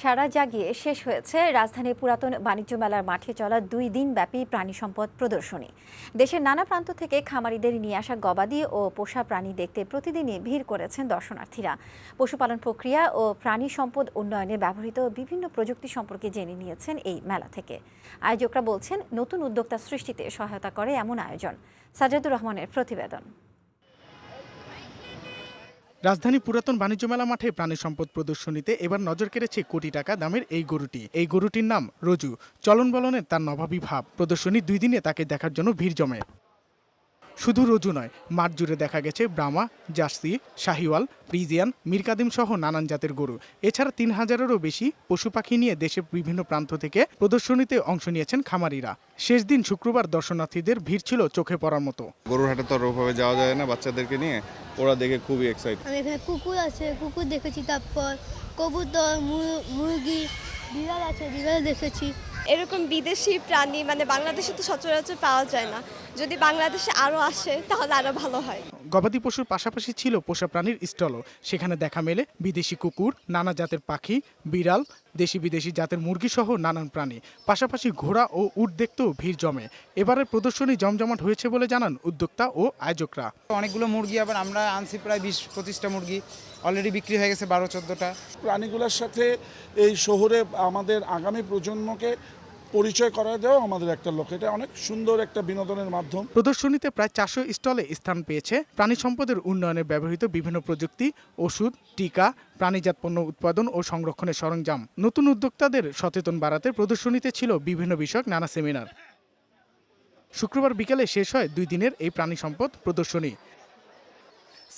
সারা জাগিয়ে শেষ হয়েছে রাজধানীর পুরাতন বাণিজ্য মেলার মাঠে চলা দুই দিন ব্যাপী প্রাণী সম্পদ প্রদর্শনী। দেশের নানা প্রান্ত থেকে খামারিদের নিয়ে আসা গবাদি ও পোষা প্রাণী দেখতে প্রতিদিনই ভিড় করেছেন দর্শনার্থীরা। পশুপালন প্রক্রিয়া ও প্রাণী সম্পদ উন্নয়নে ব্যবহৃত বিভিন্ন প্রযুক্তি সম্পর্কে জেনে নিয়েছেন এই মেলা থেকে। আয়োজকরা বলছেন, নতুন উদ্যোক্তা সৃষ্টিতে সহায়তা করে এমন আয়োজন। সাজাদুর রহমানের প্রতিবেদন। রাজধানী পুরাতন বাণিজ্য মেলা মাঠে প্রাণী সম্পদ প্রদর্শনীতে এবার নজর কেড়েছে কোটি টাকা দামের এই গরুটি। এই গরুটির নাম রজু। চলন বলনের তার নবাবী ভাব। প্রদর্শনী দুই দিনে তাকে দেখার জন্য ভিড় জমে। শুধু রজু নয়, মাঠ জুড়ে দেখা গেছে Brahma Jersey, Sahiwal, Friesian Mirkadim সহ নানান জাতের গরু। এছাড়া তিন হাজারেরও বেশি পশু পাখি নিয়ে দেশের বিভিন্ন প্রান্ত থেকে প্রদর্শনীতে অংশ নিয়েছেন খামারিরা। শেষ দিন শুক্রবার দর্শনার্থীদের ভিড় ছিল চোখে পড়ার মতো। গরুর হাটে তো ওভাবে যাওয়া যায় না বাচ্চাদেরকে নিয়ে। ওরা দেখে খুবই এক্সাইটেড আমি এখানে কুকুর আছে কুকুর দেখেছি তারপর কবুতর মুরগি বিড়াল আছে বিড়াল দেখেছি। এরকম বিদেশি প্রাণী মানে বাংলাদেশে তো সচরাচর পাওয়া যায় না। যদি বাংলাদেশে আরও আসে তাহলে আরও ভালো হয়। গবাদি পশুর পাশাপাশি ছিল পোষা প্রাণীর স্টলও। সেখানে দেখা মেলে বিদেশি কুকুর নানা জাতের পাখি বিড়াল দেশি বিদেশি জাতের মুরগি সহ নানান প্রাণী। পাশাপাশি ঘোড়া ও উট দেখতেও ভিড় জমে। এবারের প্রদর্শনী জমজমাট হয়েছে বলে জানান উদ্যোক্তা ও আয়োজকরা। অনেকগুলো মুরগি আবার আমরা আনছি প্রায় বিশ পঁচিশটা মুরগি অলরেডি বিক্রি হয়ে গেছে বারো চোদ্দোটা। প্রাণীগুলোর সাথে এই শহরে আমাদের আগামী প্রজন্মকে পরিচয় করা দেওয়া আমাদের একটা লক্ষ্য এটা অনেক সুন্দর একটা বিনোদনের মাধ্যম। প্রদর্শনীতে প্রায় চারশো স্টলে স্থান পেয়েছে। প্রাণী সম্পদের উন্নয়নে ব্যবহৃত বিভিন্ন প্রযুক্তি, ওষুধ, টিকা, প্রাণীজাত পণ্য উৎপাদন ও সংরক্ষণের সরঞ্জাম। নতুন উদ্যোক্তাদের সচেতন বাড়াতে প্রদর্শনীতে ছিল বিভিন্ন বিষয়ক নানা সেমিনার। শুক্রবার বিকেলে শেষ হয় দুই দিনের এই প্রাণী সম্পদ প্রদর্শনী।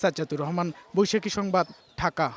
সাজ্জাতুর রহমান, বৈশাখী সংবাদ, ঢাকা।